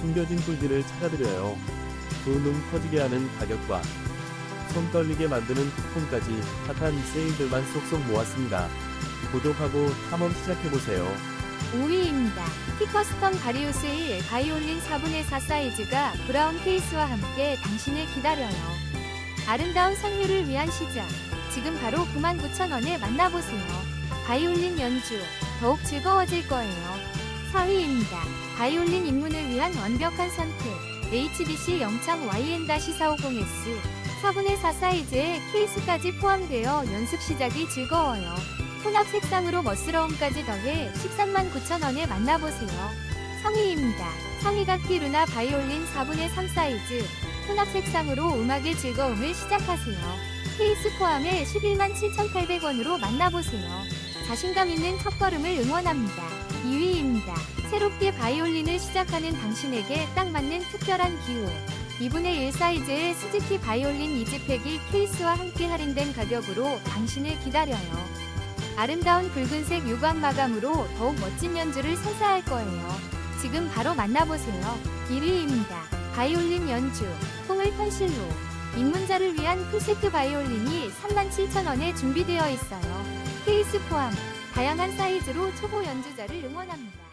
숨겨진 꿀들을 찾아드려요. 두눈 커지게 하는 가격과 손 떨리게 만드는 쿠폰까지 핫한 세일들만 쏙쏙 모았습니다. 구독하고 탐험 시작해보세요. 5위입니다. 티커스텀 바리우스 1 바이올린 4분의 4 사이즈가 브라운 케이스와 함께 당신을 기다려요. 아름다운 선율을 위한 시작. 지금 바로 99,000원에 만나보세요. 바이올린 연주. 더욱 즐거워질 거예요. 4위입니다. 바이올린 입문을 위한 완벽한 선택. HBC 0.YN-450S. 4분의 4 사이즈에 케이스까지 포함되어 연습 시작이 즐거워요. 혼합 색상으로 멋스러움까지 더해 13만 9천원에 만나보세요. 성의입니다. 성의가 키루나 바이올린 4분의 3 사이즈. 혼합 색상으로 음악의 즐거움을 시작하세요. 케이스 포함에 11만 7,800원으로 만나보세요. 자신감 있는 첫걸음을 응원합니다. 2위입니다. 새롭게 바이올린을 시작하는 당신에게 딱 맞는 특별한 기회. 2분의 1 사이즈의 스즈키 바이올린 이지팩이 케이스와 함께 할인된 가격으로 당신을 기다려요. 아름다운 붉은색 유광 마감으로 더욱 멋진 연주를 선사할 거예요. 지금 바로 만나보세요. 1위입니다. 바이올린 연주, 통을 편실로. 입문자를 위한 풀세트 바이올린이 37,000원에 준비되어 있어요. 케이스 포함, 다양한 사이즈로 초보 연주자를 응원합니다.